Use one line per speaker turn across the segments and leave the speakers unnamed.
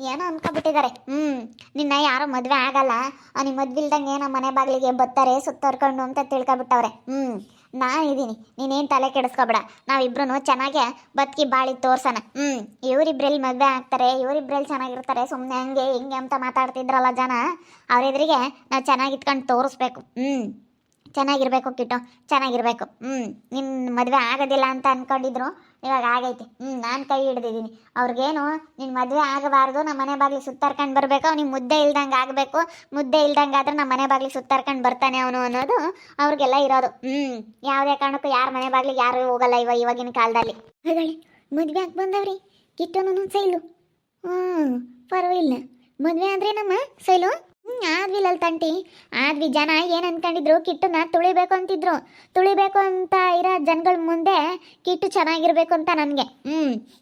ಏನೋ ಅನ್ಕೊಬಿಟ್ಟಿದ್ದಾರೆ. ಹ್ಮ್, ನಿನ್ನ ಯಾರು ಮದ್ವೆ ಆಗಲ್ಲ. ನಿಮ್ಮ ಮದ್ವೆ ಇಲ್ದಂಗೆ ನಮ್ಮ ಮನೆ ಬಾಗಿಲಿಗೆ ಬತ್ತಾರೆ ಸುತ್ತರ್ಕೊಂಡು ಅಂತ ತಿಳ್ಕೊಬಿಟ್ಟವ್ರೆ. ಹ್ಮ್ ನಾನಿದ್ದೀನಿ ನೀನೇನು ತಲೆ ಕೆಡಿಸ್ಕೊಬೇಡ. ನಾವಿಬ್ರು ಚೆನ್ನಾಗೆ ಬದುಕಿ ಬಾಳಿ ತೋರ್ಸೋಣ. ಹ್ಮ್ ಇವರಿಬ್ರಲ್ಲಿ ಮದ್ವೆ ಆಗ್ತಾರೆ ಇವರಿಬ್ರಲ್ಲಿ ಚೆನ್ನಾಗಿರ್ತಾರೆ ಸುಮ್ಮನೆ ಹಂಗೆ ಹಿಂಗೆ ಅಂತ ಮಾತಾಡ್ತಿದ್ರಲ್ಲ ಜನ. ಅವ್ರೆದ್ರಿಗೆ ನಾವು ಚೆನ್ನಾಗಿ ಇಟ್ಕೊಂಡು ತೋರಿಸ್ಬೇಕು. ಹ್ಮ್, ಚೆನ್ನಾಗಿರ್ಬೇಕು ಕಿಟ್ಟು ಚೆನ್ನಾಗಿರ್ಬೇಕು. ಹ್ಮ್ ನಿನ್ನ ಮದುವೆ ಆಗೋದಿಲ್ಲ ಅಂತ ಅನ್ಕೊಂಡಿದ್ರು. ಇವಾಗ ಆಗೈತೆ. ಹ್ಞೂ ನಾನು ಕೈ ಹಿಡ್ದಿದ್ದೀನಿ. ಅವ್ರಿಗೇನು ನಿನ್ನ ಮದುವೆ ಆಗಬಾರ್ದು ನಮ್ಮ ಮನೆ ಬಾಗಿಲು ಸುತ್ತಾರ್ಕೊಂಡು ಬರಬೇಕು, ಅವ್ನಿಗೆ ಮುದ್ದೆ ಇಲ್ದಂಗೆ ಆಗಬೇಕು. ಮುದ್ದೆ ಇಲ್ದಂಗೆ ಆದ್ರೆ ನಮ್ಮ ಮನೆ ಬಾಗಿಲು ಸುತ್ತಾರ್ಕೊಂಡು ಬರ್ತಾನೆ ಅವನು ಅನ್ನೋದು ಅವ್ರಿಗೆಲ್ಲ ಇರೋದು. ಹ್ಞೂ ಯಾವುದೇ ಕಾರಣಕ್ಕೂ ಯಾರ ಮನೆ ಬಾಗಿಲಿಗೆ ಯಾರು ಹೋಗಲ್ಲ ಇವ ಇವಾಗಿನ ಕಾಲದಲ್ಲಿ. ಮದುವೆ ಆಗಿ ಬಂದವ್ರಿ. ಕಿಟ್ಟನು ಸೈಲು. ಹ್ಞೂ ಪರವಾಗಿಲ್ಲ. ಮದುವೆ ಅಂದ್ರೆ ನಮ್ಮ ಸೈಲು ಹ್ಞೂ ಲಲ್ ತಂಟಿ ಆದ್ವಿ ಜನ ಏನು ಅನ್ಕೊಂಡಿದ್ರು ಕಿಟ್ಟನ್ನ ತುಳಿಬೇಕು ಅಂತಿದ್ರು. ತುಳಿಬೇಕು ಅಂತ ಇರೋ ಜನಗಳ ಮುಂದೆ ಕಿಟ್ಟು ಚೆನ್ನಾಗಿರ್ಬೇಕು ಅಂತ ನನಗೆ. ಹ್ಞೂ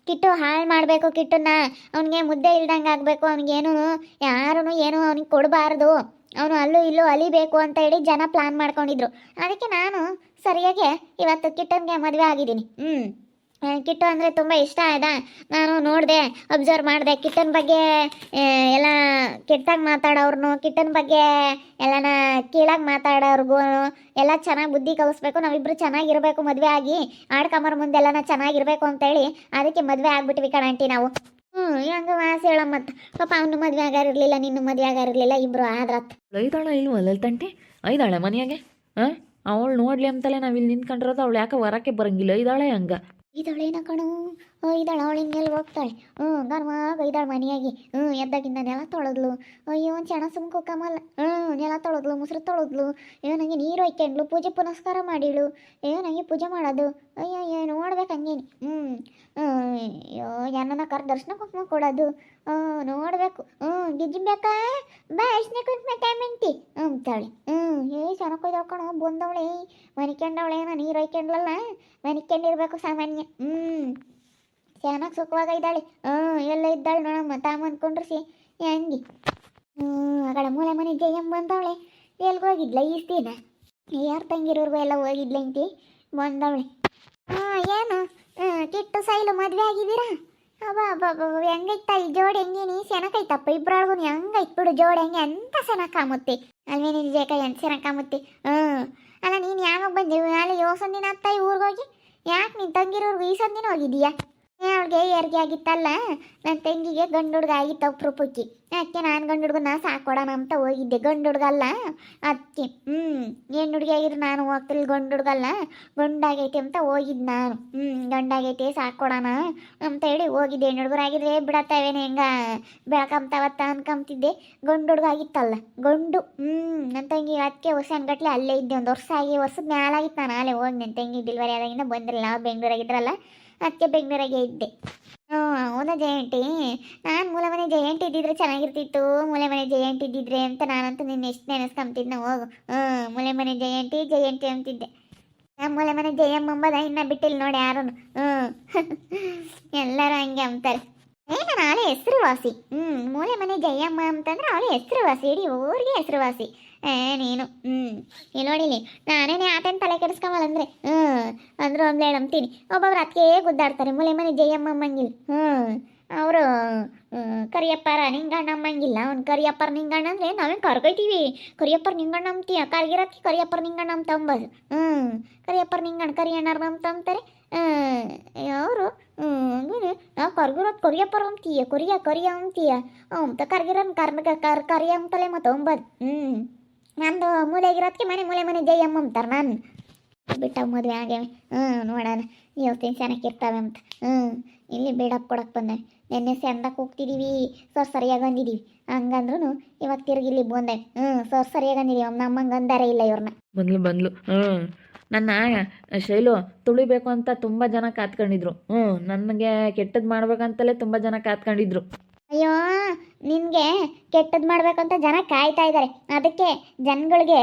ಕಿಟ್ಟು ಹಾಳು ಮಾಡಬೇಕು ಕಿಟ್ಟನ್ನ ಅವನಿಗೆ ಮುದ್ದೆ ಇಲ್ದಂಗೆ ಆಗಬೇಕು ಅವನಿಗೇನು ಯಾರೂ ಏನು ಅವನಿಗೆ ಕೊಡಬಾರ್ದು. ಅವನು ಅಲ್ಲೂ ಇಲ್ಲೂ ಅಲಿಬೇಕು ಅಂತ ಹೇಳಿ ಜನ ಪ್ಲಾನ್ ಮಾಡ್ಕೊಂಡಿದ್ರು. ಅದಕ್ಕೆ ನಾನು ಸರಿಯಾಗಿ ಇವತ್ತು ಕಿಟ್ಟನ್ಗೆ ಮದುವೆ ಆಗಿದ್ದೀನಿ. ಹ್ಞೂ ಕಿಟ್ಟು ಅಂದರೆ ತುಂಬ ಇಷ್ಟ ಆಯ್ತಾ? ನಾನು ನೋಡಿದೆ ಅಬ್ಸರ್ವ್ ಮಾಡಿದೆ. ಕಿಟ್ಟನ್ ಬಗ್ಗೆ ಎಲ್ಲ ಕೆಟ್ಟಾಗಿ ಮಾತಾಡೋರ್ನು, ಕಿಟ್ಟನ್ ಬಗ್ಗೆ ಎಲ್ಲನ ಕೀಳಾಗಿ ಮಾತಾಡೋರ್ಗೂ ಎಲ್ಲ ಚೆನ್ನಾಗಿ ಬುದ್ಧಿ ಕಲಿಸ್ಬೇಕು. ನಾವಿಬ್ಬರು ಚೆನ್ನಾಗಿರಬೇಕು, ಮದುವೆ ಆಗಿ ಆಡ್ಕಂಬರ್ ಮುಂದೆ ಎಲ್ಲನ ಚೆನ್ನಾಗಿರಬೇಕು ಅಂತೇಳಿ ಅದಕ್ಕೆ ಮದುವೆ ಆಗ್ಬಿಟ್ವಿ ಕಣಂಟಿ ನಾವು. ಹ್ಞೂ ಹಂಗ ವಾಸ ಹೇಳ ಮತ್ತೆ ಪಾಪ ಅವನು ಮದುವೆ ಆಗಿರಲಿಲ್ಲ ನಿನ್ನ ಮದುವೆ ಆಗಿರಲಿಲ್ಲ ಇಬ್ಬರು ಆದ್ರತ್.
ಐದಾಳ ಇಲ್ವಲ್ಲ ತಂಟಿ? ಐದಾಳೆ ಮನೆಯಾಗೆ? ಹಾಂ ಅವಳು ನೋಡ್ಲಿ ಅಂತಲೇ ನಾವು ಇಲ್ಲಿ ನಿಂತ್ಕೊಂಡಿರೋದು, ಅವಳು ಯಾಕೆ ಹೊರಕ್ಕೆ ಬರಂಗಿಲ್ಲ? ಐದಾಳೆ ಹಂಗ?
ಇದಳೇನ ಕಣು? ಇದಳ ಅವಳಿನ ಮೇಲೆ ಹೋಗ್ತಾಳೆ. ಹ್ಞೂ ಗರ್ವಾಗ ಇದ್ದಾಳೆ ಮನೆಯಾಗಿ. ಹ್ಞೂ ಎದ್ದಾಗಿಂದ ನೆಲ ತೊಳೆದ್ಲು. ಅಯ್ಯೋ, ಒಂದು ಚೆನ್ನ ಸುಮ್ಕು ಕಮಲ್ಲ ಹ್ಞೂ ನೆಲ ತೊಳೆದ್ಲು, ಮುಸ್ರು ತೊಳೆದ್ಲು. ನನಗೆ ನೀರು ಒಯ್ಕೊಂಡ್ಲು, ಪೂಜೆ ಪುನಸ್ಕಾರ ಮಾಡಿಳು. ನನಗೆ ಪೂಜೆ ಮಾಡೋದು. ಅಯ್ಯೋ ನೋಡ್ಬೇಕು ಹಂಗೇನಿ. ಹ್ಞೂ ಅಯ್ಯೋ ಏನನ್ನ ಕರ್ ದರ್ಶನ ಕುಂಕುಮ ಕೊಡೋದು. ನೋಡಬೇಕು. ಹ್ಞೂ ಗಿಜ್ಜಿಬೇಕಾ ಬಾ ಅರ್ಶಿನ ಕುಂಕುಮ ಟೈಮ್ ಅಂತಾಳೆ ಹ್ಞೂ ಏ ಚೆನ್ನಾಗಿ ಕೊಯ್ದವ್ ಕಣೋ ಬಂದವಳೆ, ಮನಿಕೊಂಡವಳೆ ನಾನು ನೀರು ಹೊಯ್ಕೊಂಡ್ಲಲ್ಲ ಮನಿಕೊಂಡಿರ್ಬೇಕು ಸಾಮಾನ್ಯ. ಹ್ಞೂ ಚೆನ್ನಾಗಿ ಸುಖವಾಗ ಇದ್ದಾಳೆ. ಹ್ಞೂ ಎಲ್ಲ ಇದ್ದಾಳೆ ನೋಡಮ್ಮ ತಾಮ ಅಂದ್ಕೊಂಡ್ರಿ ಹೆಂಗಿ. ಹ್ಞೂ ಆಗಳ ಮೂಲೆ ಮನೆ ಜಯಮ್ಮ ಬಂದವಳೆ. ಎಲ್ಗೆ ಹೋಗಿದ್ಲ ಈಸ್ತೀನ ಯಾರ ತಂಗಿರೋರ್ಗು ಎಲ್ಲ ಹೋಗಿದ್ಲ ಇಂತಿ ಬಂದವಳೆ. ಹಾಂ, ಏನು? ಕಿಟ್ಟು ಸೈಲು ಮದುವೆ ಆಗಿದ್ದೀರಾ? ಅಬ್ಬಾ ಅಬ್ಬಾ ಅಬ್ಬಾ ಹೆಂಗೈತ ಈ ಜೋಡಿ ಹೆಂಗೇನಿ ಸೆನಕೈತಪ್ಪ ಇಬ್ಬರೊಳಗು ಹೆಂಗೈತ್ ಬಿಡು ಜೋಡಿ ಹೆಂಗೆ? ಎಂತ ಸೆನ ಅಲ್ವೇ ಅಲ್ವೇನಿ ವಿಜಯಕ ಎಂತ ಸೆನ ಕಾಮುತ್ತಿ ಹ್ಞೂ. ಅಲ್ಲ, ನೀನು ಯಾವಾಗ ಬಂದೆ? ಅಲ್ಲಿ ಯೋಸಂದಿನ ಅತ್ತ ಈ ಊರಿಗೋಗಿ? ಯಾಕೆ ನಿನ್ನ ತಂಗಿರೋರ್ಗು ಈ ಸಂದಿನ ಹೋಗಿದೀಯಾ ಅವಳಿಗೆ ಏರ್ಗೆ ಆಗಿತ್ತಲ್ಲ? ನನ್ನ ತಂಗಿಗೆ ಗಂಡು ಹುಡುಗ ಆಗಿತ್ತು ಅಪ್ರೂಪಕ್ಕೆ ಅದಕ್ಕೆ ನಾನು ಗಂಡು ಹುಡುಗನ ಸಾಕೊಡೋಣ ಅಂತ ಹೋಗಿದ್ದೆ. ಗಂಡು ಹುಡುಗಲ್ಲ ಅದಕ್ಕೆ ಹ್ಞೂ ಏನು ಹುಡುಗಿ ಆಗಿದ್ರು ನಾನು ಹೋಗ್ತಿಲ್ಲ ಗಂಡು ಹುಡುಗಲ್ಲ ಗಂಡಾಗೈತೆ ಅಂತ ಹೋಗಿದ್ದು ನಾನು. ಹ್ಞೂ ಗಂಡಾಗೈತೆ ಸಾಕೊಡೋಣ ಅಂತ ಹೇಳಿ ಹೋಗಿದ್ದೆ. ಹೆಣ್ಣು ಹುಡುಗರಾಗಿದ್ರೆ ಬಿಡತ್ತವೇನು ಹೆಂಗ? ಬೆಳಕಂತವತ್ತ ಅನ್ಕೊಂತಿದ್ದೆ ಗಂಡು ಹುಡುಗ ಆಗಿತ್ತಲ್ಲ. ಗಂಡು. ಹ್ಞೂ ನನ್ನ ತಂಗಿ ಅದಕ್ಕೆ ಗಟ್ಲೆ ಅಲ್ಲೇ ಇದ್ದೆ. ಒಂದು ವರ್ಷ ಆಗಿ, ವರ್ಷದ ಮ್ಯಾಲಾಗಿತ್ತು ನಾನು ಅಲ್ಲೇ ಹೋಗಿ. ನನ್ನ ತಂಗಿ ಡಿಲ್ವರಿ ಆದಾಗಿಂದ ಬಂದಿರಲ್ಲ ಬೆಂಗಳೂರಾಗಿದ್ರಲ್ಲ ಅದಕ್ಕೆ ಬೆಂಗಳೂರಾಗೆ ಇದ್ದೆ. ಹ್ಞೂ, ಹೌದಾ ಜಯಂತಿ? ನಾನು ಮೂಲ ಮನೆ ಜಯಂತಿ ಇದ್ದಿದ್ರೆ ಚೆನ್ನಾಗಿರ್ತಿತ್ತು. ಮೂಲೆ ಮನೆ ಜಯಂತಿ ಇದ್ದಿದ್ರೆ ಅಂತ ನಾನಂತೂ ನಿನ್ನ ಎಷ್ಟು ನೆನೆಸ್ಕೊಂತಿದ್ನ ಹೋಗು. ಹ್ಞೂ ಮೂಲೆ ಮನೆ ಜಯಂತಿ ಜಯಂತಿ ಅಂತಿದ್ದೆ. ನಮ್ಮ ಮೂಲೆ ಮನೆ ಜಯಮ್ಮ ಅಂಬದ ಇನ್ನ ಬಿಟ್ಟಿಲ್ಲ ನೋಡಿ ಯಾರು ಹ್ಞೂ, ಎಲ್ಲರೂ ಹಂಗೆ ಅಂತಾರೆ ಏ, ನಾನು ಆಳೆ ಹೆಸರುವಾಸಿ. ಹ್ಞೂ ಮೂಲೆ ಮನೆ ಜಯಮ್ಮ ಅಂತಂದ್ರೆ ಅವಳೆ ಹೆಸರುವಾಸಿ, ಇಡೀ ಊರಿಗೆ ಹೆಸರುವಾಸಿ. ಏ, ನೀನು. ಹ್ಞೂ ಇಲ್ಲಿ. ನೋಡಿಲಿ ನಾನೇನೇ ಆತನ ತಲೆ ಕೆಡಿಸ್ಕೊಂಬಲ್ಲ ಅಂದ್ರೆ. ಹ್ಞೂ ಅಂದ್ರೆ ಒಂದ್ಲೆ ಅಂತೀನಿ ಒಬ್ಬೊಬ್ರು ಅದಕ್ಕೆ ಗುದ್ದಾಡ್ತಾರೆ. ಮೂಲೆ ಮನೆ ಜಯಮ್ಮ ಅಮ್ಮಂಗಿಲ್ಲ ಹ್ಞೂ ಅವರು ಕರಿಯಪ್ಪರ ನಿಂಗಣ್ಣ ಅಮ್ಮಂಗಿಲ್ಲ. ಅವ್ನು ಕರಿಯಪ್ಪರ ನಿಂಗಣ್ಣ ಅಂದರೆ ನಾವೇನು ಕರ್ಕೊಯ್ತೀವಿ? ಕರಿಯಪ್ಪರ ನಿಂಗಣ್ಣ ಅಂತೀಯ ಕರ್ಗಿರೋದಕ್ಕೆ ಕರಿಯಪ್ಪರ ನಿಂಗಣ್ಣ ಅಂತ ಅಂಬೋದು. ಹ್ಞೂ ಕರಿಯಪ್ಪರ ನಿಂಗಣ್ಣ, ಕರಿಯಣ್ಣರ ಅಂತ ಅಂತಾರೆ ಅವರು ನಾವು ಕರ್ಗಿರೋದು ಕರಿಯಪ್ಪರ ಅಂತೀಯ ಕೊರಿಯ, ಕರಿಯ ಅಂತೀಯ ಅಂತ ಕರ್ಗಿರೋನ್ ಕರ್ನ, ಕರ್, ಕರಿಯ ಅಂತಲೇ ಮತ್ತೆ ಅಂಬೋದು. ಹ್ಞೂ ನಂದು ಮೂಲೆಗಿರೋದಕ್ಕೆ ಮನೆ, ಮೂಲೆ ಮನೆ ಜಯಮ್ಮ ಅಂತಾರೆ ನಾನು. ಬಿಟ್ಟ ಮದುವೆ ಆಗ್ಯಾವೆ ಹ್ಞೂ ನೋಡೋಣ. ಇವತ್ತಿನ ಚೆನ್ನಾಗಿರ್ತಾವೆ ಅಂತ. ಹ್ಞೂ ಇಲ್ಲಿ ಬೇಡಪ್ಪ ಕೊಡಕ್ಕೆ ಬಂದೆ. ನೆನ್ನೆ ಸೆಂದಕ್ಕೆ ಹೋಗ್ತಿದ್ದೀವಿ ಸರ್ ಸರಿಯಾಗಿ ಬಂದಿದ್ದೀವಿ ಹಂಗಂದ್ರೂ ಇವಾಗ ತಿರುಗಿ ಇಲ್ಲಿ ಬಂದೆ. ಹ್ಞೂ ಸರ್ ಸರಿಯಾಗಿ ಬಂದಿದ್ದೀವಿ ನಮ್ಮಂಗೆ ಅಂದಾರೆ ಇಲ್ಲ ಇವ್ರನ್ನ
ಬಂದ್ಲು ಬಂದ್ಲು. ಹ್ಞೂ ನನ್ನ ಶೈಲು ತುಳಿಬೇಕು ಅಂತ ತುಂಬ ಜನ ಕಾತ್ಕೊಂಡಿದ್ರು. ಹ್ಞೂ ನನಗೆ ಕೆಟ್ಟದ್ದು ಮಾಡ್ಬೇಕಂತಲೇ ತುಂಬ ಜನ ಕಾತ್ಕೊಂಡಿದ್ರು.
ಅಯ್ಯೋ, ನಿನಗೆ ಕೆಟ್ಟದ್ದು ಅಂತ ಜನ ಕಾಯ್ತಾ ಇದ್ದಾರೆ ಅದಕ್ಕೆ ಜನಗಳಿಗೆ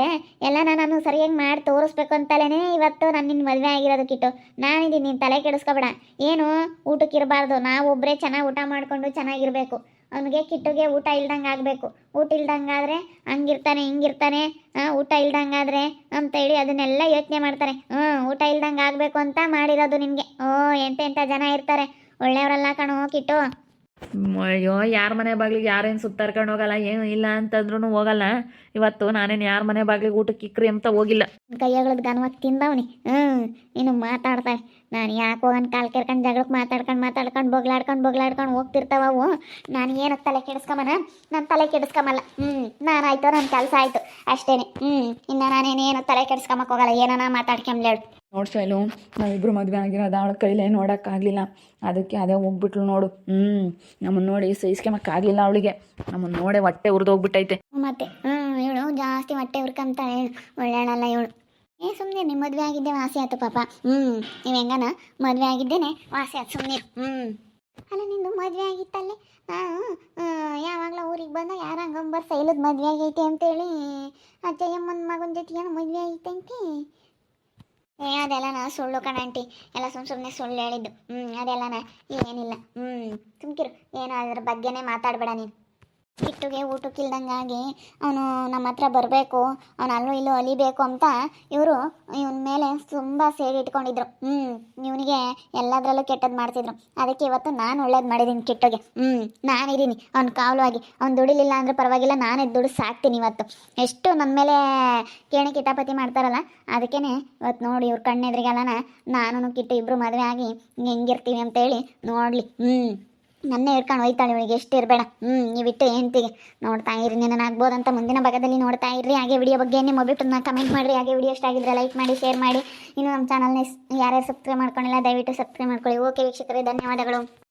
ಎಲ್ಲ ನಾನು ಸರಿಯಾಗಿ ಮಾಡಿ ತೋರಿಸ್ಬೇಕು ಅಂತಲೇ ಇವತ್ತು ನಾನು ನಿನ್ನ ಮದುವೆ ಆಗಿರೋದು ಕಿಟ್ಟು. ನಾನಿದ್ದೀನಿ ನೀನು ತಲೆ ಕೆಡಿಸ್ಕೊಬೇಡ. ಏನು ಊಟಕ್ಕೆ ಇರಬಾರ್ದು ನಾವು ಒಬ್ಬರೇ ಚೆನ್ನಾಗಿ ಊಟ ಮಾಡಿಕೊಂಡು ಚೆನ್ನಾಗಿರಬೇಕು. ಅವನಿಗೆ ಕಿಟ್ಟುಗೆ ಊಟ ಇಲ್ದಂಗೆ ಆಗಬೇಕು. ಊಟ ಇಲ್ದಂಗಾದ್ರೆ ಹಂಗಿರ್ತಾನೆ, ಹಿಂಗಿರ್ತಾನೆ ಊಟ ಇಲ್ದಂಗಾದ್ರೆ ಅಂತೇಳಿ ಅದನ್ನೆಲ್ಲ ಯೋಚನೆ ಮಾಡ್ತಾರೆ. ಹ್ಞೂ ಊಟ ಇಲ್ದಂಗೆ ಆಗಬೇಕು ಅಂತ ಮಾಡಿರೋದು ನಿನಗೆ. ಓ ಎಂತೆಂಥ ಜನ ಇರ್ತಾರೆ. ಒಳ್ಳೆಯವರಲ್ಲ ಕಣೋ ಕಿಟ್ಟು.
ಅಯ್ಯೋ, ಯಾರ ಮನೆ ಬಾಗಿಲಿಗೆ ಯಾರೇನು ಸುತ್ತಾರ್ಕೊಂಡು ಹೋಗಲ್ಲ, ಏನು ಇಲ್ಲ ಅಂತಂದ್ರೂ ಹೋಗಲ್ಲ. ಇವತ್ತು ನಾನೇನು ಯಾರ ಮನೆ ಬಾಗ್ಲಿಗೆ ಊಟಕ್ಕೆ ಇಕ್ರಿ ಅಂತ ಹೋಗಿಲ್ಲ
ಕೈಯಾಗಳದ್ದು ಗಾನವಾಗಿ ತಿಂದವನಿ. ಹ್ಞೂ ಇನ್ನು ಮಾತಾಡ್ತಾವೆ ನಾನು ಯಾಕೆ ಹೋಗನ್ ಕಾಲು ಕೆರ್ಕೊಂಡು ಜಗಳಕ್ಕೆ ಮಾತಾಡ್ಕೊಂಡು ಮಾತಾಡ್ಕೊಂಡು ಬೊಗ್ಲಾಡ್ಕೊಂಡು ಬೊಗ್ಲಾಡ್ಕೊಂಡು ಹೋಗ್ತಿರ್ತಾವ ಅವು. ನಾನು ಏನು ತಲೆ ಕೆಡಿಸ್ಕೊಂಬನ? ನಾನು ತಲೆ ಕೆಡಿಸ್ಕೊಂಬಲ್ಲ. ಹ್ಞೂ ನಾನು ಆಯ್ತು ನನ್ನ ಕೆಲಸ ಆಯಿತು. ಅಷ್ಟೇನೆ. ಹ್ಞೂ ಇನ್ನು ನಾನೇನೇನು ತಲೆ ಕೆಡಿಸ್ಕೊಂಬಕ್ಕೆ ಹೋಗಲ್ಲ. ಏನನ ಮಾತಾಡ್ಕೊಂಬ್ಲೇಳು
ನೋಡಿ ಶೈಲು ನಾವಿಬ್ಬರು ಮದುವೆ ಆಗಿರೋದು ಅವಳ ಕೈಲೇ ನೋಡೋಕ್ಕಾಗಲಿಲ್ಲ ಅದಕ್ಕೆ ಅದೇ ಹೋಗ್ಬಿಟ್ಲು ನೋಡು. ಹ್ಞೂ ನಮ್ಮನ್ನು ನೋಡಿ ಸಹಿಸ್ಕೊಂಬಕ್ಕಾಗಲಿಲ್ಲ ಅವಳಿಗೆ. ನಮ್ಮನ್ನು ನೋಡೇ ಹೊಟ್ಟೆ ಉರಿದೋಗ್ಬಿಟ್ಟೈತೆ
ಮತ್ತೆ ಹ್ಞೂ ಇವಳು ಜಾಸ್ತಿ ಹೊಟ್ಟೆ ಉರ್ಕೊಂತಾಳೆ. ಒಳ್ಳೆಯಳಲ್ಲ ಇವಳು. ಏ ಸುಮ್ಮನೆ ನಿಮ್ಮ ಮದುವೆ ಆಗಿದ್ದೆ ವಾಸಿ ಆಯ್ತು ಪಾಪ. ಹ್ಞೂ ನೀವು ಹೆಂಗನ? ಮದುವೆ ಆಗಿದ್ದೇನೆ, ವಾಸಿ ಆಯ್ತು ಸುಮ್ಮನೆ ಹ್ಞೂ ಅಲ್ಲ, ನಿಂದು ಮದುವೆ ಆಗಿತ್ತಲ್ಲೇ? ನಾನು ಯಾವಾಗಲೂ ಊರಿಗೆ ಬಂದ ಯಾರ ಹಂಗಂಬರ್ ಸೈಲದ ಮದುವೆ ಆಗೈತೆ ಅಂತೇಳಿ? ಅಜ್ಜಯ್ಯಮ್ಮನ ಮಗನ ಜೊತೆಗೆ ಮದುವೆ ಆಗೈತೆ ಅಂತಿ ಏ, ಅದೆಲ್ಲ ನಾ ಸುಳ್ಳು ಕಣಂಟಿ ಎಲ್ಲ ಸುಮ್ಮ ಸುಮ್ಮನೆ ಸುಳ್ಳು ಹೇಳಿದ್ದು. ಹ್ಞೂ ನಾ ಏನಿಲ್ಲ. ಹ್ಞೂ ಸುಮ್ಕಿರು. ಏನೋ ಅದ್ರ ಬಗ್ಗೆನೇ ಮಾತಾಡಬೇಡ ನೀನು. ಕಿಟ್ಟುಗೆ ಊಟಕ್ಕಿಲ್ದಂಗಾಗಿ ಅವನು ನಮ್ಮ ಹತ್ರ ಬರಬೇಕು, ಅವನು ಅಲ್ಲೂ ಇಲ್ಲೂ ಅಲಿಬೇಕು ಅಂತ ಇವರು ಇವನ ಮೇಲೆ ತುಂಬ ಸೇರಿ ಇಟ್ಕೊಂಡಿದ್ರು. ಹ್ಞೂ ಇವನಿಗೆ ಎಲ್ಲದರಲ್ಲೂ ಕೆಟ್ಟದ್ದು ಮಾಡ್ತಿದ್ರು. ಅದಕ್ಕೆ ಇವತ್ತು ನಾನು ಒಳ್ಳೇದು ಮಾಡಿದ್ದೀನಿ ಕಿಟ್ಟುಗೆ. ಹ್ಞೂ ನಾನಿದ್ದೀನಿ ಅವ್ನ ಕಾವಲು ಆಗಿ. ಅವ್ನು ದುಡಿಲಿಲ್ಲ ಅಂದ್ರೆ ಪರವಾಗಿಲ್ಲ, ನಾನೇ ದುಡ್ಡು ಸಾಕ್ತೀನಿ ಇವತ್ತು. ಎಷ್ಟು ನನ್ನ ಮೇಲೆ ಕೇಣಿ ಕಿಟಾಪತಿ ಮಾಡ್ತಾರಲ್ಲ ಅದಕ್ಕೇ ಇವತ್ತು ನೋಡಿ ಇವ್ರ ಕಣ್ಣೆದ್ರಿಗೆಲ್ಲನ ನಾನು ಕಿಟ್ಟು ಇಬ್ಬರು ಮದುವೆ ಆಗಿ ಹೆಂಗಿರ್ತೀವಿ ಅಂತೇಳಿ ನೋಡಲಿ. ಹ್ಞೂ ನನ್ನೇ ಹಿಡ್ಕೊಂಡು ಹೋಯ್ತಾಳೆ ಇವಳಿಗೆ. ಎಷ್ಟು ಇರಬೇಡ. ಹ್ಞೂ ನೀವಿಟ್ಟು ಹೆಂಡತಿಗೆ. ನೋಡ್ತಾ ಇರಿ ನಿನ್ನ ಅಂತ ಮುಂದಿನ ಭಾಗದಲ್ಲಿ ನೋಡ್ತಾ ಇರ್ರಿ. ಹಾಗೆ ವಿಡಿಯೋ ಬಗ್ಗೆ ನಿಮ್ಮ ಅಭಿಪ್ರಾಯನ ಕಮೆಂಟ್ ಮಾಡಿರಿ. ಹಾಗೆ ವಿಡಿಯೋ ಇಷ್ಟ ಆಗಿದ್ರೆ ಲೈಕ್ ಮಾಡಿ ಶೇರ್ ಮಾಡಿ. ಇನ್ನು ನಮ್ಮ ಚಾನಲ್ನ ಯಾರ್ಯಾರು ಸಬ್ಸ್ಕ್ರೈಬ್ ಮಾಡ್ಕೊಂಡಿಲ್ಲ, ದಯವಿಟ್ಟು ಸಬ್ಸ್ಕ್ರೈಬ್ ಮಾಡ್ಕೊಳ್ಳಿ. ಓಕೆ ವೀಕ್ಷಕರೇ, ಧನ್ಯವಾದಗಳು.